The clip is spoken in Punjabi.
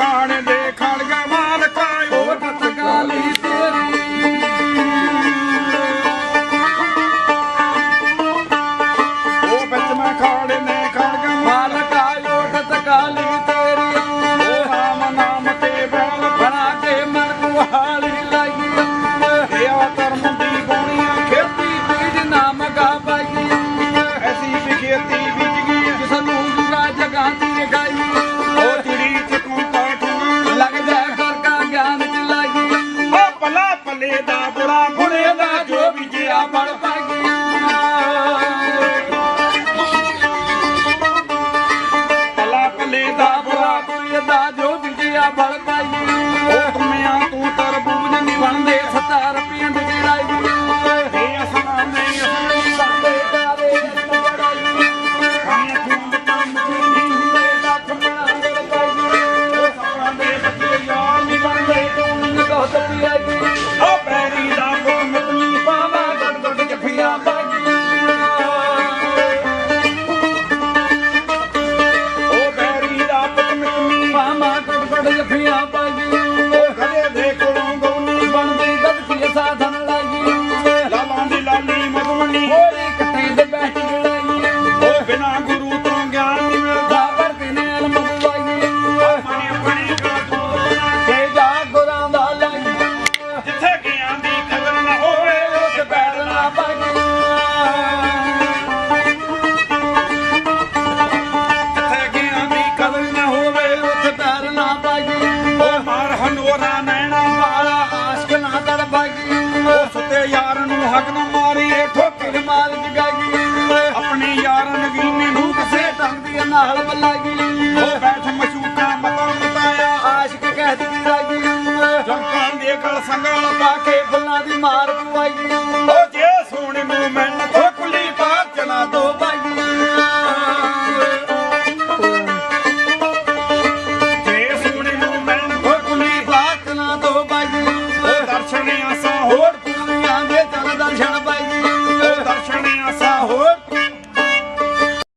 carnage. vai dar buraco, vai dar buraco, vai ਨਾਲ ਬਲਾਗੀ ਉਹ ਬੈਠ ਮਸ਼ੂਕਾ ਮਤਲ ਮਤਾਇਆ ਆਸ਼ਿਕ ਕਹਿਦੀ ਰਾਗੀ ਜੰਕਾਂ ਦੇ ਗਲ ਸੰਗਲ ਪਾ ਕੇ ਬੁੱਲਾਂ ਦੀ ਮਾਰ ਪਵਾਈ ਲਾਉਣ ਨੂੰ ਮੈਨੂੰ ਖੋਖਲੀ ਬਾਜਣਾ ਦੋ ਬਾਈਆਂ। ਤੇ ਸੁਣ ਨੂੰ ਮੈਨੂੰ ਖੋਖਲੀ ਬਾਜਣਾ ਦੋ ਬਾਈਆਂ। ਦਰਸ਼ਨ